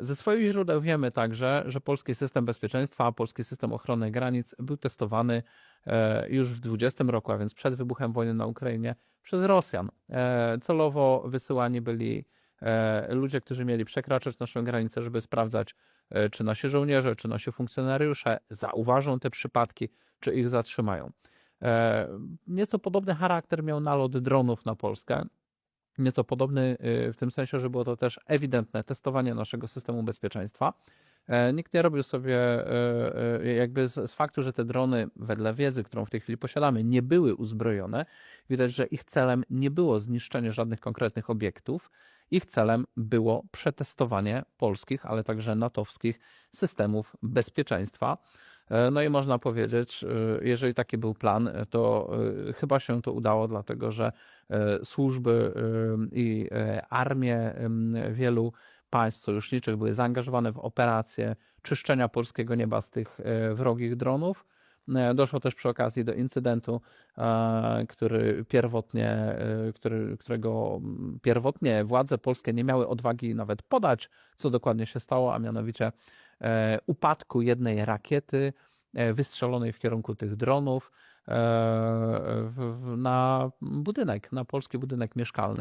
Ze swoich źródeł wiemy także, że polski system bezpieczeństwa, polski system ochrony granic był testowany e, już w 20 roku, a więc przed wybuchem wojny na Ukrainie, przez Rosjan. E, Celowo wysyłani byli e, ludzie, którzy mieli przekraczać naszą granicę, żeby sprawdzać, czy nasi żołnierze, czy nasi funkcjonariusze zauważą te przypadki, czy ich zatrzymają. Nieco podobny charakter miał nalot dronów na Polskę. Nieco podobny y, w tym sensie, że było to też ewidentne testowanie naszego systemu bezpieczeństwa. E, Nikt nie robił sobie e, e, jakby z, z faktu, że te drony, wedle wiedzy, którą w tej chwili posiadamy, nie były uzbrojone. Widać, że ich celem nie było zniszczenie żadnych konkretnych obiektów. Ich celem było przetestowanie polskich, ale także natowskich systemów bezpieczeństwa. E, No i można powiedzieć, e, jeżeli taki był plan, e, to chyba się to udało, dlatego że służby i armie wielu państw sojuszniczych były zaangażowane w operację czyszczenia polskiego nieba z tych wrogich dronów. E, Doszło też przy okazji do incydentu, e, który pierwotnie, e, który, którego mm, pierwotnie władze polskie nie miały odwagi nawet podać, co dokładnie się stało, a mianowicie upadku jednej rakiety wystrzelonej w kierunku tych dronów na budynek, na polski budynek mieszkalny.